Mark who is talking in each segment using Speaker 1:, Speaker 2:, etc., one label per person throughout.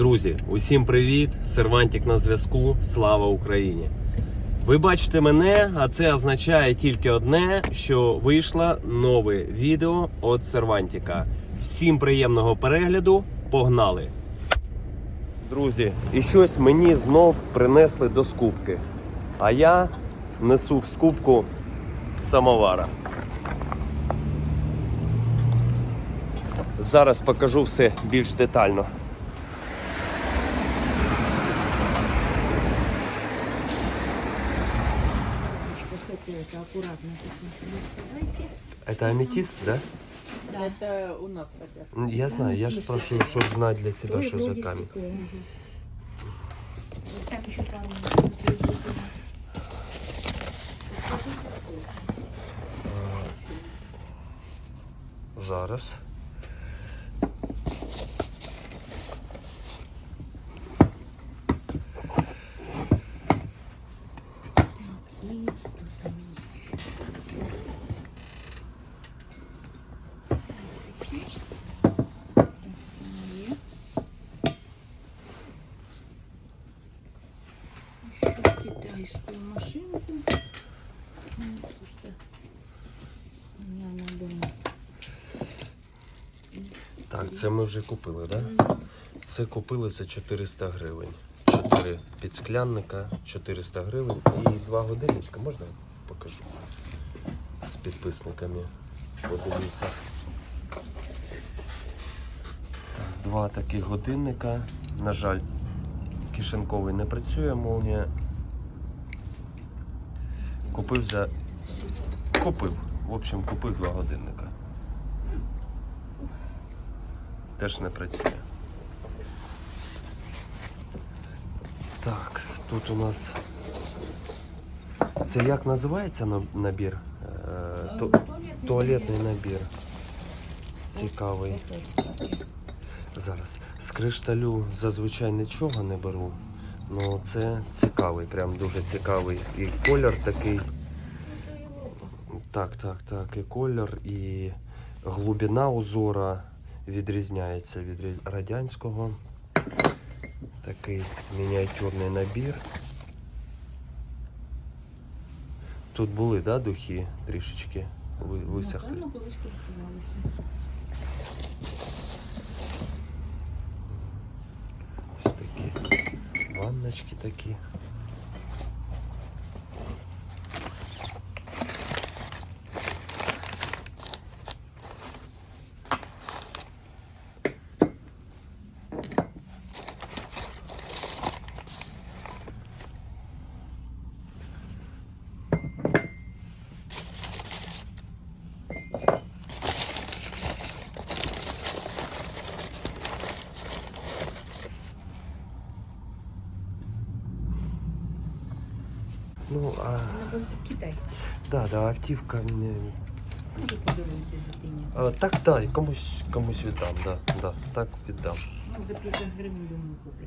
Speaker 1: Друзі, усім привіт! Сервантик на зв'язку. Слава Україні! Ви бачите мене, а це означає тільки одне, що вийшло нове відео від Сервантика. Всім приємного перегляду. Погнали! Друзі, і щось мені знов принесли до скупки. А я несу в скупку самовара. Зараз покажу все більш детально.
Speaker 2: Вот это аккуратно тут доставайте.
Speaker 1: Это аметист, да?
Speaker 2: Да.
Speaker 3: Это у нас хотят.
Speaker 1: Я знаю, я же спрашиваю, чтобы знать для себя,
Speaker 2: Ой,
Speaker 1: что за
Speaker 2: вроде
Speaker 1: камень.
Speaker 2: такое, ага. Вот Там еще пару
Speaker 1: Зараз.
Speaker 2: Китайскую машинку. Потому что у меня она дома.
Speaker 1: Так, це ми вже купили, да? Це купили за 400 гривень. 4 підсклянника, 400 гривень і два годинничка. Можна я покажу? З підписниками. Подивіться. Два таких годинника. На жаль, кишеньковий не працює, молнія. Купив за. Купив. В общем, купив два годинника. Теж не працює. Так, тут у нас. Це як називається набір? Е, ту- Туалетний набір. Цікавий. Зараз. З кришталю зазвичай нічого не беру. Ну це цікавий, прям дуже цікавий. І колір такий. Так, так, так. І колір, і глибина узора відрізняється від радянського. Такий мініатюрний набір. Тут були, да, духи трішечки ви- висохли.
Speaker 2: Напевно, колись користувалися.
Speaker 1: Ось такі ванночки такі. Ну, а,
Speaker 2: Китай.
Speaker 1: да, да, автівка не.
Speaker 2: Може подаруйте дитині.
Speaker 1: А, так, да, і комусь, комусь віддам, да, да, так віддам.
Speaker 2: Ну, за 50 гривень, думаю, куплю.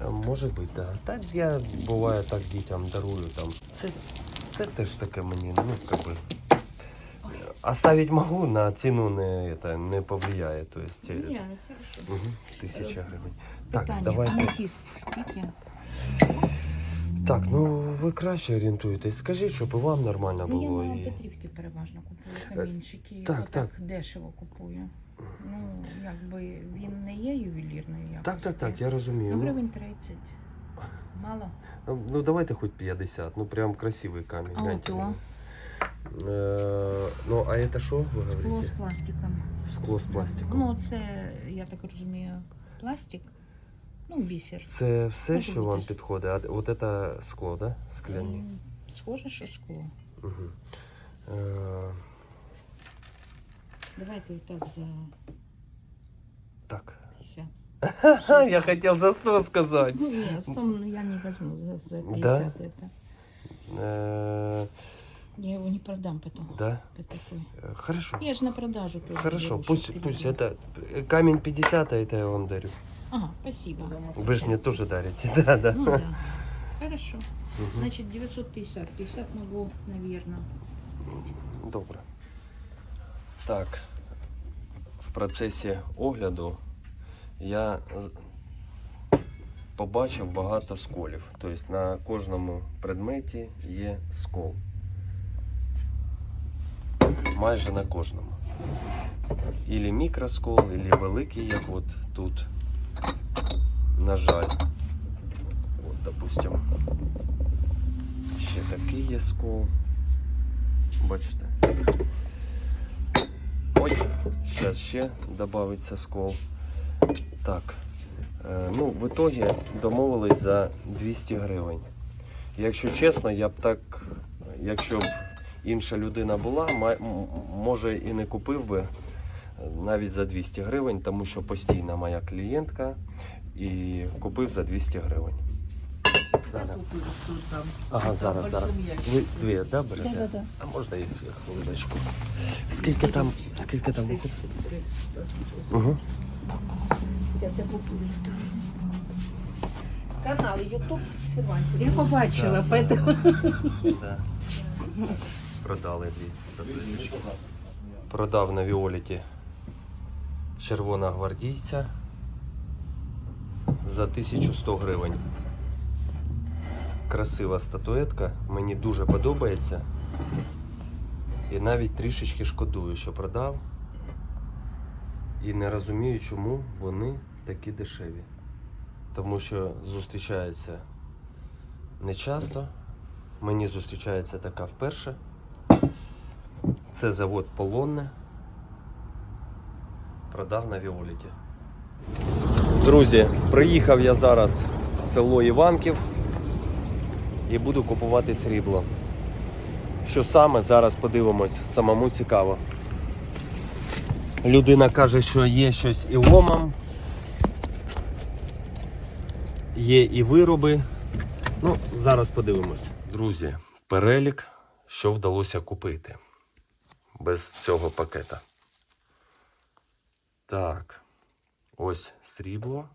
Speaker 1: А, Може бути, да. Так я буває так дітям дарую там. Це, це теж таке мені, ну, как би. Оставить могу, на ціну не, это, не повлияє. То есть,
Speaker 2: Ні,
Speaker 1: е,
Speaker 2: ну, хорошо.
Speaker 1: угу, тисяча гривень. Так,
Speaker 2: Питання,
Speaker 1: давайте.
Speaker 2: аметист скільки?
Speaker 1: Так, ну ви краще орієнтуєтесь. Скажіть, щоб і вам нормально
Speaker 2: Ну, я
Speaker 1: було.
Speaker 2: на
Speaker 1: І...
Speaker 2: Петрівки переважно купую камінчики.
Speaker 1: так,
Speaker 2: отак
Speaker 1: так.
Speaker 2: дешево купую. Ну, якби він не є ювелірною якості.
Speaker 1: Так, так, так, я розумію.
Speaker 2: Ну,
Speaker 1: Ну,
Speaker 2: гривень 30. Мало.
Speaker 1: ну давайте хоч 50. Ну прям красивий камінь.
Speaker 2: А
Speaker 1: гляньте
Speaker 2: ото?
Speaker 1: нього. Е, ну, а це що ви
Speaker 2: Скло з
Speaker 1: говорите?
Speaker 2: пластиком.
Speaker 1: Скло з пластиком.
Speaker 2: Ну, це, я так розумію, пластик. Ну, бісер.
Speaker 1: Це все,
Speaker 2: Може
Speaker 1: що вам підходить? А от це скло, да? Скляні.
Speaker 2: М, Схоже, що скло.
Speaker 1: Угу. Е,
Speaker 2: Давайте так за
Speaker 1: так.
Speaker 2: 50.
Speaker 1: Ха, я хотів за 100 сказати.
Speaker 2: Ну, нет, 100 я не возьму за, за 50
Speaker 1: Да?
Speaker 2: это.
Speaker 1: Е,
Speaker 2: Я его не продам потом.
Speaker 1: да?
Speaker 2: По такой.
Speaker 1: Е, Хорошо.
Speaker 2: Я же на продажу тоже.
Speaker 1: Хорошо,
Speaker 2: беру,
Speaker 1: пусть,
Speaker 2: чтоб
Speaker 1: пусть
Speaker 2: передам.
Speaker 1: это камень 50, а это я вам дарю.
Speaker 2: Ага, спасибо.
Speaker 1: Вы же мне тоже дарите, да, да.
Speaker 2: Ну да. Хорошо.
Speaker 1: Мгм.
Speaker 2: Значит, 950. 50 могу, наверное.
Speaker 1: Добре. Так, в процесі огляду я побачив багато сколів. Тобто на кожному предметі є скол. Майже на кожному. Ілі мікроскол, ілі великий, як от тут. На жаль. От, допустим. Ще такий є скол. Бачите. Ой, зараз ще додається скол. Так. Е, ну, в итогі домовились за 200 гривень. Якщо чесно, я б так, якщо б інша людина була, може і не купив би е, навіть за 200 гривень, тому що постійна моя клієнтка і купив за 200 гривень. Ага, зараз, зараз. Ви дві, да, берете? А можна їх хвилиночку. Скільки там, скільки там виходить? Угу.
Speaker 3: Канал YouTube Сервантик.
Speaker 4: Я побачила, поэтому
Speaker 1: Да. Продали дві статуеточки. Продав на Віоліті червона гвардійця за 1100 гривень. Красива статуетка, мені дуже подобається. І навіть трішечки шкодую, що продав. І не розумію, чому вони такі дешеві. Тому що зустрічаються не часто. Мені зустрічається така вперше. Це завод Полонне. Продав на Віоліті. Друзі, приїхав я зараз в село Іванків і буду купувати срібло. Що саме зараз подивимось, самому цікаво. Людина каже, що є щось і ломом, є і вироби. Ну, зараз подивимось. Друзі, перелік, що вдалося купити без цього пакета. Так, ось срібло.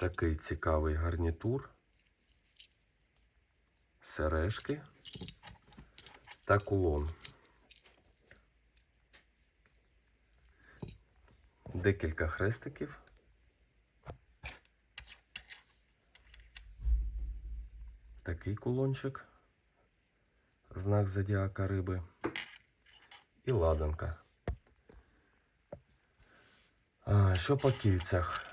Speaker 1: Такий цікавий гарнітур. Сережки та кулон. Декілька хрестиків. Такий кулончик. Знак зодіака риби. І ладанка. А, що по кільцях?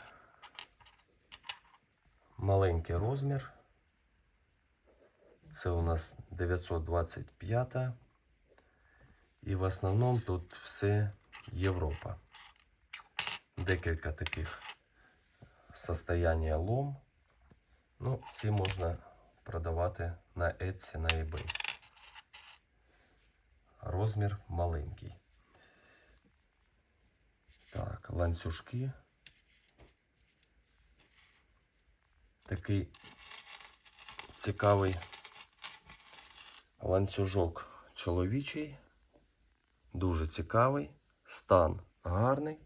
Speaker 1: Маленький розмір. Це у нас 925. І в основному тут все Європа. Декілька таких состояння лом. Ну, ці можна продавати на Etsy, на eBay. Розмір маленький. Так, ланцюжки. Такий цікавий ланцюжок чоловічий. Дуже цікавий. Стан гарний.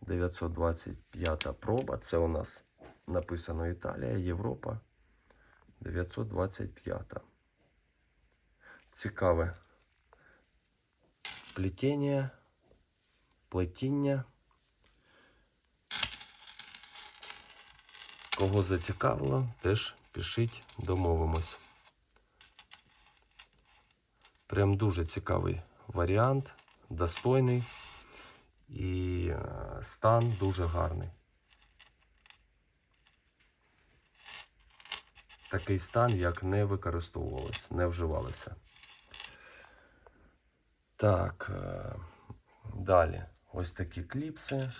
Speaker 1: 925 проба. Це у нас написано Італія, Європа. 925. Цікаве плетіння, плетіння. Кого зацікавило, теж пишіть, домовимось. Прям дуже цікавий варіант, достойний і е, стан дуже гарний. Такий стан, як не використовувалось, не вживалося. Так, е, далі. Ось такі кліпси.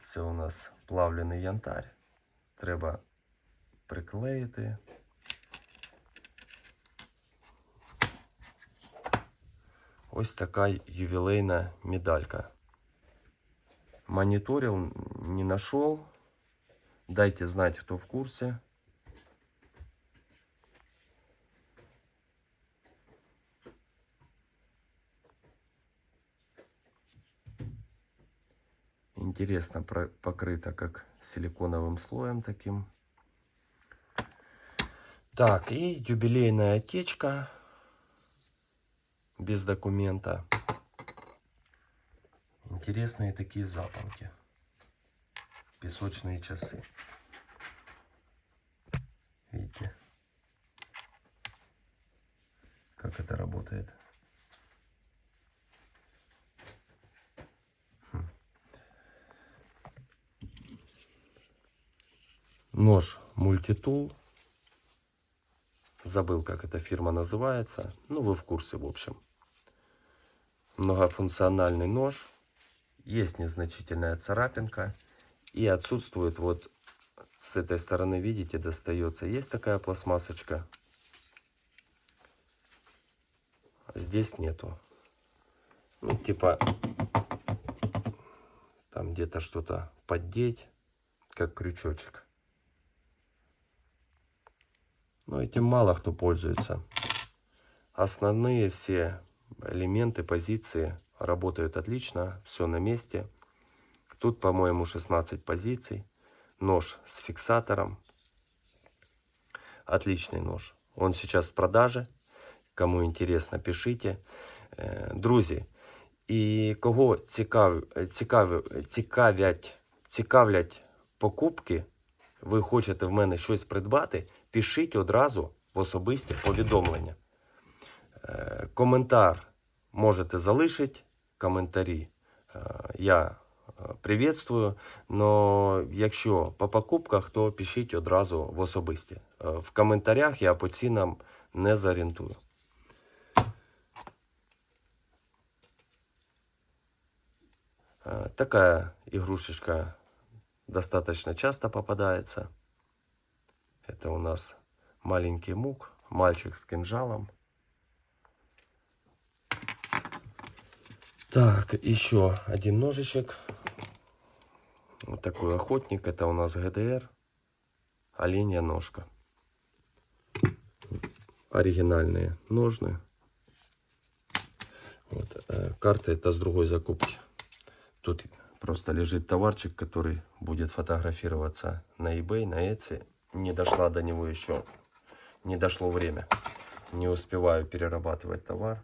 Speaker 1: Це у нас плавлений янтарь. Треба приклеїти. Ось така ювілейна медалька. Мониторил, не нашел. Дайте знать, кто в курсе. Интересно покрыто как силиконовым слоем таким. Так, и юбилейная отечка без документа. интересные такие запонки. Песочные часы. Видите? Как это работает? Хм. Нож мультитул. Забыл, как эта фирма называется. Ну, вы в курсе, в общем. Многофункциональный нож. Есть незначительная царапинка. И отсутствует вот с этой стороны, видите, достается. Есть такая пластмассочка. Здесь нету. Ну, типа, там где-то что-то поддеть, как крючочек. Но этим мало кто пользуется. Основные все элементы, позиции работают отлично, все на месте. Тут, по-моему, 16 позиций. Нож с фиксатором. Отличный нож. Он сейчас в продаже. Кому интересно, пишите. Е, Друзі, і кого цікав, цікав, цікавлять, цікавлять покупки, ви хочете в мене щось придбати, пишіть одразу в особисті повідомлення. Е, Коментар можете залишити, коментарі е, я приветствую. Но якщо по покупках, то пишіть одразу в особисті. Е, В коментарях я по цінам не зорієнтую. Э, Такая игрушечка достаточно часто попадается. Это у нас маленький мук, мальчик с кинжалом. Так, еще один ножичек. Вот такой охотник. Это у нас ГДР. Оленья ножка. Оригинальные ножны. Вот, э, карта это с другой закупки. Тут просто лежит товарчик, который будет фотографироваться на eBay, на Etsy. Не дошла до него еще. Не дошло время. Не успеваю перерабатывать товар.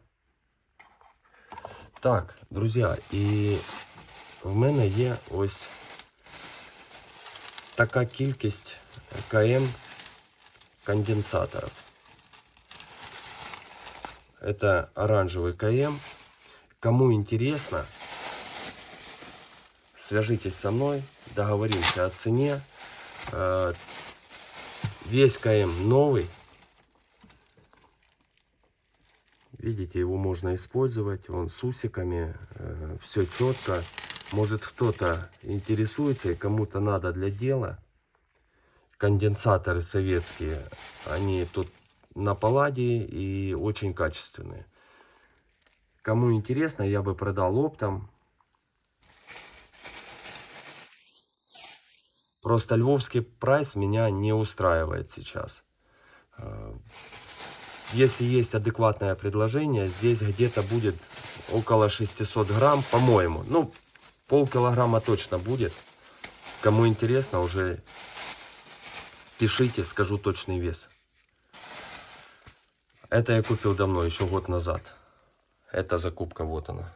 Speaker 1: Так, друзі, і в мене є ось така кількість КМ конденсаторів. Это оранжевый КМ. Кому интересно, свяжитесь со мной, договоримся о цене. Э, Весь КМ новый. Видите, его можно использовать. Он с усиками. Все четко. Может кто-то интересуется и кому-то надо для дела. Конденсаторы советские. Они тут на палладе и очень качественные. Кому интересно, я бы продал оптом. Просто львовский прайс меня не устраивает сейчас. Э, Если есть адекватное предложение, здесь где-то будет около 600 грамм, по-моему. Ну, полкилограмма точно будет. Кому интересно, уже пишите, скажу точный вес. Это я купил давно, еще год назад. Это закупка, вот она.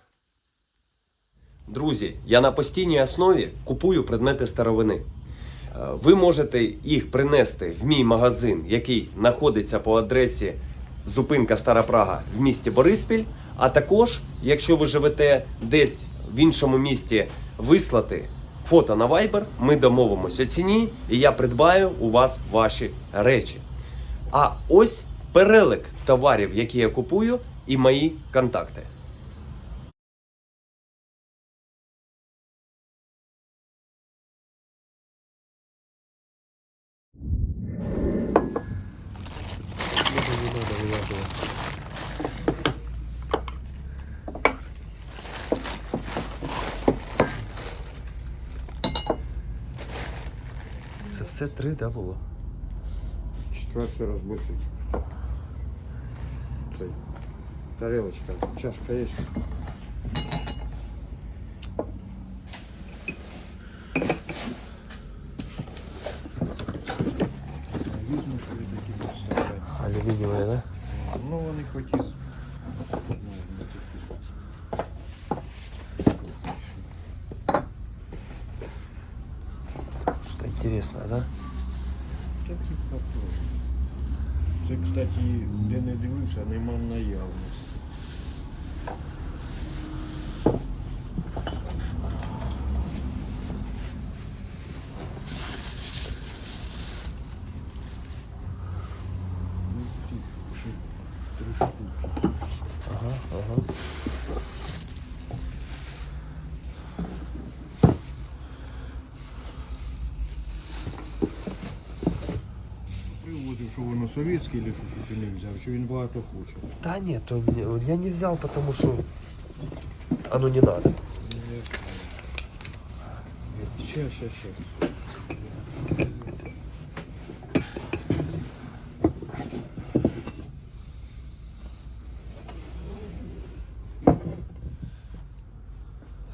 Speaker 1: Друзі, я на постійній основі купую предмети старовини. Е, Ви можете їх принести в мій магазин, який знаходиться по адресі зупинка Стара Прага в місті Бориспіль. А також, якщо ви живете десь в іншому місті, вислати фото на Viber, ми домовимося ціні, і я придбаю у вас ваші речі. А ось перелик товарів, які я купую, і мої контакти. Це все три, да, було?
Speaker 5: Четвертий розбитий. Цей. Тарелочка. Чашка є. Візьму собі такі більше.
Speaker 1: Алюмінієві, да?
Speaker 5: Ну вони хоч і... з- ну, не такі ж.
Speaker 1: Інтересно, да?
Speaker 5: Так і попробуй. Це, кстати, де не дивився, нема наявності. воно совєтське, чи що, що ти не взяв, що він багато хоче.
Speaker 1: Да нет, он не- я не взял, потому что оно не надо.
Speaker 5: Щас, щас, щас.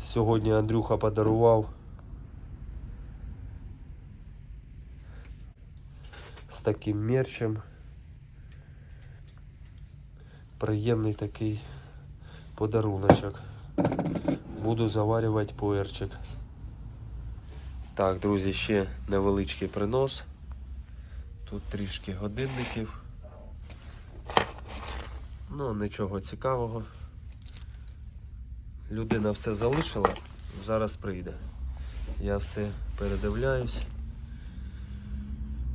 Speaker 1: Сьогодні Андрюха подарував з таким мерчем. Приємний такий подаруночок. Буду заварювати пуерчик. Так, друзі, ще невеличкий принос. Тут трішки годинників. Ну, нічого цікавого. Людина все залишила, зараз прийде. Я все передивляюсь.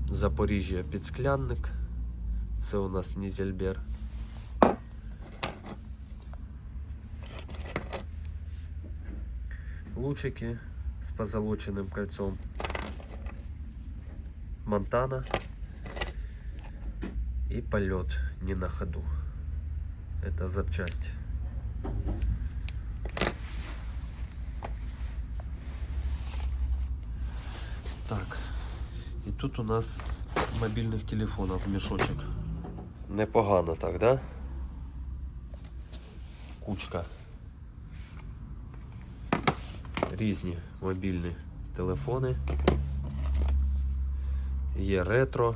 Speaker 1: Запоріжжя підсклянник. Це у нас Нізельбер. Лучики з позолоченим кольцом. Монтана. И полет не на ходу. Это запчасть. Так. І тут у нас мобільних телефонів мішочок. Непогано так, да? Кучка. Різні мобільні телефони. Є ретро.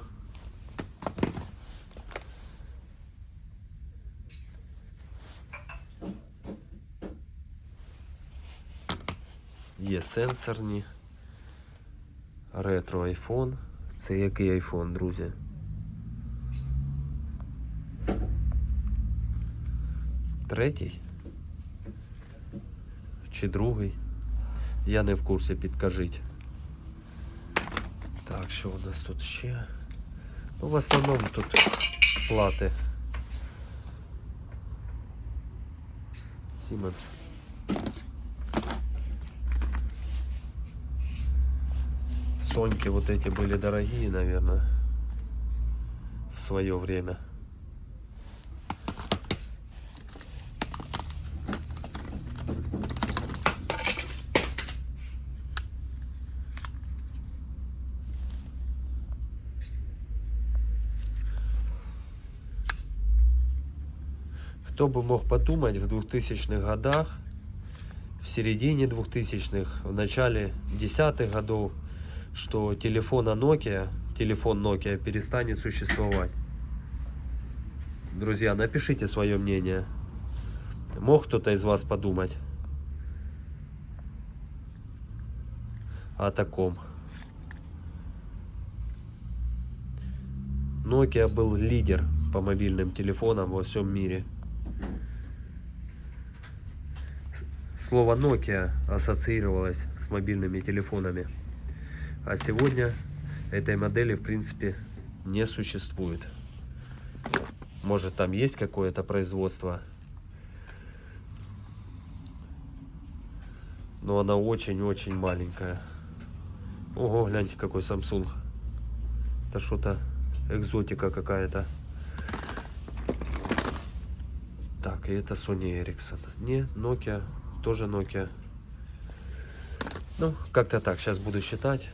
Speaker 1: Є сенсорні. Ретро айфон. Це який айфон, друзі? Третій? Чи другий? Я не в курсі, підкажіть. Так, що у нас тут ще? Ну, в основному тут плати. Siemens. Соньки вот эти были дорогие, наверное, в свое время. Кто бы мог подумать в 2000-х годах, в середине 2000-х, в начале десятых годов, что телефона Nokia, телефон Nokia перестанет существовать. Друзья, напишите свое мнение. Мог кто-то из вас подумать о таком? Nokia был лидер по мобильным телефонам во всем мире. Слово Nokia ассоциировалось с мобильными телефонами. А сегодня этой модели в принципе не существует. Может там есть какое-то производство, но она очень-очень маленькая. Ого, гляньте какой Samsung. Это что-то экзотика какая-то. Так, и это Sony Ericsson. Не, Nokia, тоже Nokia. Ну, как-то так, сейчас буду считать.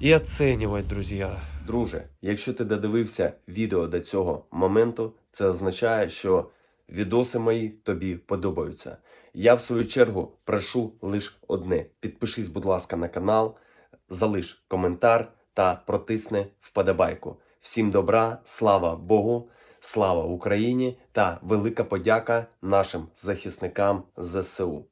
Speaker 1: І оцінювати, друзі. Друже, якщо ти додивився відео до цього моменту, це означає, що відоси мої тобі подобаються. Я, в свою чергу, прошу лише одне: підпишись, будь ласка, на канал, залиш коментар та протисни вподобайку. Всім добра, слава Богу, слава Україні та велика подяка нашим захисникам ЗСУ.